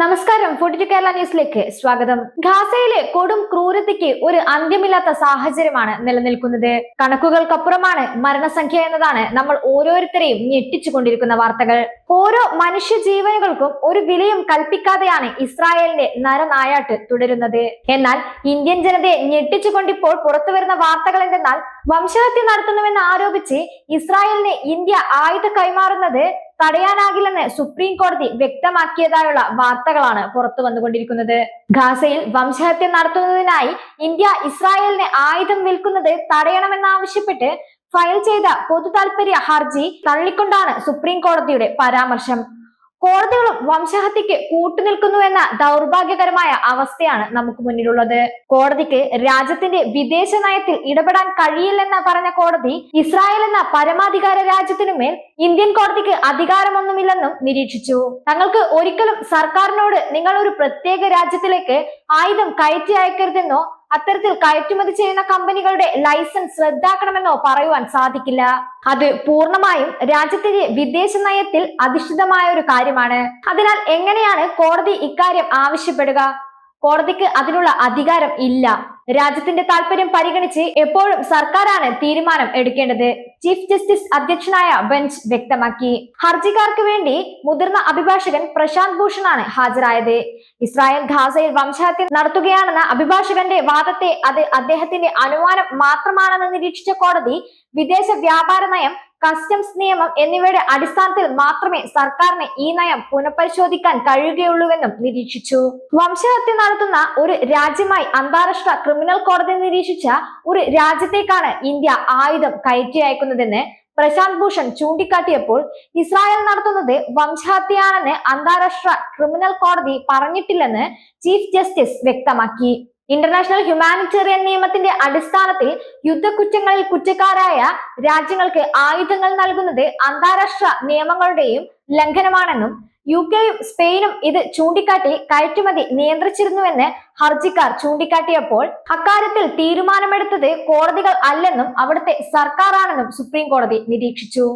നമസ്കാരം. Food to Kerala ന്യൂസിലേക്ക് സ്വാഗതം. ഖാസയിലെ കൊടും ക്രൂരതയ്ക്ക് ഒരു അന്ത്യമില്ലാത്ത സാഹചര്യമാണ് നിലനിൽക്കുന്നത്. കണക്കുകൾക്കപ്പുറമാണ് മരണസംഖ്യ എന്നതാണ് നമ്മൾ ഓരോരുത്തരെയും ഞെട്ടിച്ചുകൊണ്ടിരിക്കുന്ന വാർത്തകൾ. ഓരോ മനുഷ്യ ജീവനുകൾക്കും ഒരു വിലയും കൽപ്പിക്കാതെയാണ് ഇസ്രായേലിന്റെ നരനായാട്ട് തുടരുന്നത്. എന്നാൽ ഇന്ത്യൻ ജനതയെ ഞെട്ടിച്ചുകൊണ്ടിപ്പോൾ പുറത്തു വരുന്ന വാർത്തകൾ എന്തെന്നാൽ വംശഹത്യ നടത്തുന്നുവെന്ന് ആരോപിച്ച് ഇസ്രായേലിന് ഇന്ത്യ ആയുധ കൈമാറുന്നത് തടയാനാകില്ലെന്ന് സുപ്രീം കോടതി വ്യക്തമാക്കിയതായുള്ള വാർത്തകളാണ് പുറത്തു വന്നുകൊണ്ടിരിക്കുന്നത്. ഗാസയിൽ വംശഹത്യ നടത്തുന്നതിനായി ഇന്ത്യ ഇസ്രായേലിന് ആയുധം വിൽക്കുന്നത് തടയണമെന്നാവശ്യപ്പെട്ട് ഫയൽ ചെയ്ത പൊതു താൽപര്യ ഹർജി തള്ളിക്കൊണ്ടാണ് സുപ്രീം കോടതിയുടെ പരാമർശം. കോടതികളും വംശഹത്യക്ക് കൂട്ടുനിൽക്കുന്നു എന്ന ദൗർഭാഗ്യകരമായ അവസ്ഥയാണ് നമുക്ക് മുന്നിലുള്ളത്. കോടതിക്ക് രാജ്യത്തിന്റെ വിദേശ നയത്തിൽ ഇടപെടാൻ കഴിയില്ലെന്ന് പറഞ്ഞ കോടതി ഇസ്രായേൽ എന്ന പരമാധികാര രാജ്യത്തിനുമേൽ ഇന്ത്യൻ കോടതിക്ക് അധികാരമൊന്നുമില്ലെന്നും നിരീക്ഷിച്ചു. തങ്ങൾക്ക് ഒരിക്കലും സർക്കാരിനോട് നിങ്ങൾ ഒരു പ്രത്യേക രാജ്യത്തിലേക്ക് ആയുധം കയറ്റി അയക്കരുതെന്നോ അത്തരത്തിൽ കയറ്റുമതി ചെയ്യുന്ന കമ്പനികളുടെ ലൈസൻസ് റദ്ദാക്കണമെന്നോ പറയുവാൻ സാധിക്കില്ല. അത് പൂർണമായും രാജ്യത്തിന്റെ വിദേശ നയത്തിൽ അധിഷ്ഠിതമായ ഒരു കാര്യമാണ്. അതിനാൽ എങ്ങനെയാണ് കോടതി ഇക്കാര്യം ആവശ്യപ്പെടുക? കോടതിക്ക് അതിനുള്ള അധികാരം ഇല്ല. രാജ്യത്തിന്റെ താല്പര്യം പരിഗണിച്ച് എപ്പോഴും സർക്കാരാണ് തീരുമാനം എടുക്കേണ്ടത്. ചീഫ് ജസ്റ്റിസ് അധ്യക്ഷനായ ബെഞ്ച് വ്യക്തമാക്കി. ഹർജിക്കാർക്ക് വേണ്ടി മുതിർന്ന അഭിഭാഷകൻ പ്രശാന്ത് ഭൂഷണാണ് ഹാജരായത്. ഇസ്രായേൽ ഖാസയിൽ വംശഹത്യ നടത്തുകയാണെന്ന അഭിഭാഷകന്റെ വാദത്തെ അത് അദ്ദേഹത്തിന്റെ അനുമാനം മാത്രമാണെന്ന് നിരീക്ഷിച്ച കോടതി വിദേശ വ്യാപാര നയം കസ്റ്റംസ് നിയമം എന്നിവയുടെ അടിസ്ഥാനത്തിൽ മാത്രമേ സർക്കാരിന് ഈ നയം പുനഃപരിശോധിക്കാൻ കഴിയുകയുള്ളൂവെന്നും നിരീക്ഷിച്ചു. വംശഹത്യ നടത്തുന്ന ഒരു രാജ്യമായി അന്താരാഷ്ട്ര ക്രിമിനൽ കോടതി നിരീക്ഷിച്ച ഒരു രാജ്യത്തേക്കാണ് ഇന്ത്യ ആയുധം കയറ്റി അയക്കുന്നതെന്ന് പ്രശാന്ത് ഭൂഷൺ ചൂണ്ടിക്കാട്ടിയപ്പോൾ ഇസ്രായേൽ നടത്തുന്നത് വംശഹത്യയാണെന്ന് അന്താരാഷ്ട്ര ക്രിമിനൽ കോടതി പറഞ്ഞിട്ടില്ലെന്ന് ചീഫ് ജസ്റ്റിസ് വ്യക്തമാക്കി. ഇന്റർനാഷണൽ ഹ്യൂമാനിറ്റേറിയൻ നിയമത്തിന്റെ അടിസ്ഥാനത്തിൽ യുദ്ധക്കുറ്റങ്ങളിൽ കുറ്റക്കാരായ രാജ്യങ്ങൾക്ക് ആയുധങ്ങൾ നൽകുന്നത് അന്താരാഷ്ട്ര നിയമങ്ങളുടെയും ലംഘനമാണെന്നും യു കെയും സ്പെയിനും ഇത് ചൂണ്ടിക്കാട്ടി കയറ്റുമതി നിയന്ത്രിച്ചിരുന്നുവെന്ന് ഹർജിക്കാർ ചൂണ്ടിക്കാട്ടിയപ്പോൾ അക്കാര്യത്തിൽ തീരുമാനമെടുത്തത് കോടതികൾ അല്ലെന്നും അവിടുത്തെ സർക്കാരാണെന്നും സുപ്രീം കോടതി നിരീക്ഷിച്ചു.